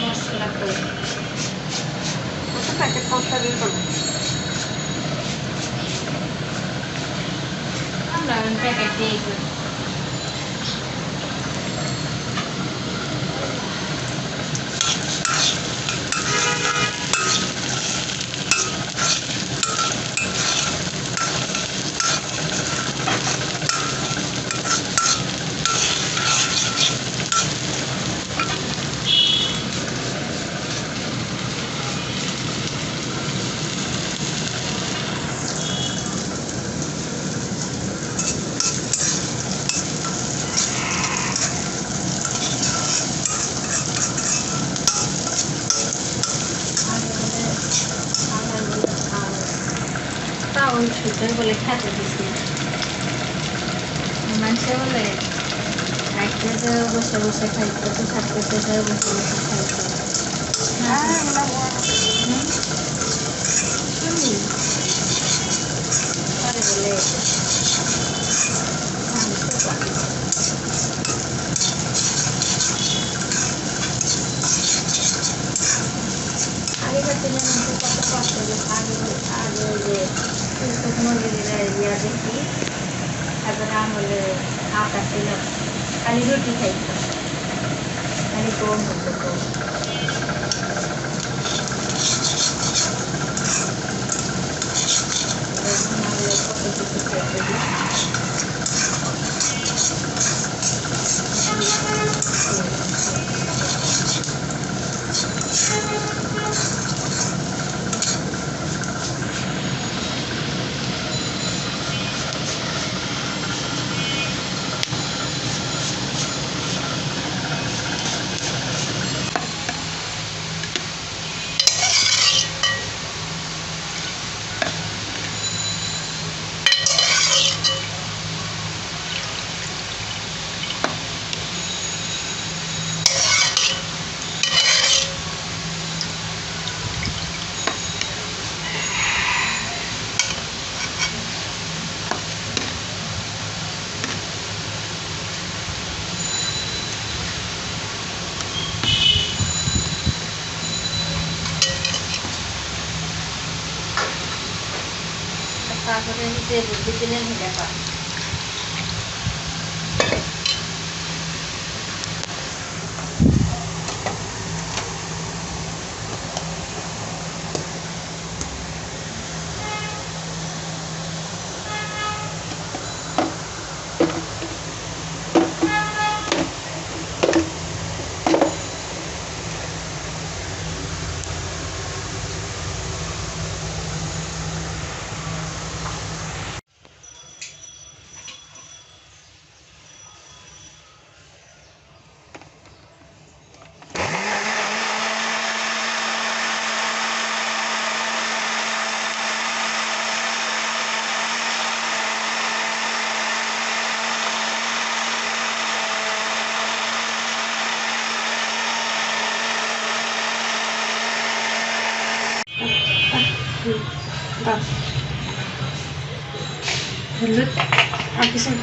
মশলা করে প্যাকেট মশলা বের করব আমরা প্যাকেট দিয়েই করি তাও সুন্দর বলে খেতে দিছি মানুষে বলে খাইতে যে বসে বসে খাইতে তো থাকতে যে বসে বসে খাইতে। পরে বলে पुस्तक मागवलेलं या दिवशी अजून आम्हाला आकाश खाली रोटी खायची. आणि कोण होतं 大哥这你这是一斤两块钱吧 बस हलुद आप इसे